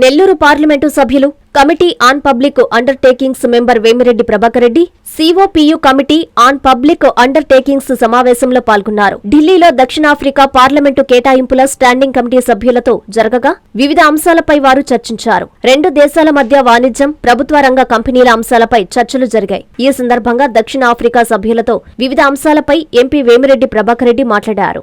Nellore parliament సభ్యులు committee on public undertakings member Vemireddy Prabhakar Reddy C O P U committee on public undertakings సమావేశంలో పాల్గొన్నారు. ఢిల్లీలో దక్షిణాఫ్రికా parliament కేటాయింపుల standing committee సభ్యులతో జరగగా వివిధ అంశాలపై వారు చర్చించారు. రెండు దేశాల మధ్య వాణిజ్యం ప్రభుత్వ రంగ కంపెనీల అంశాలపై చర్చలు జరిగాయి. ఈ సందర్భంగా దక్షిణాఫ్రికా సభ్యులతో వివిధ అంశాలపై ఎంపీ వేమిరెడ్డి ప్రభాకర్ రెడ్డి మాట్లాడారు.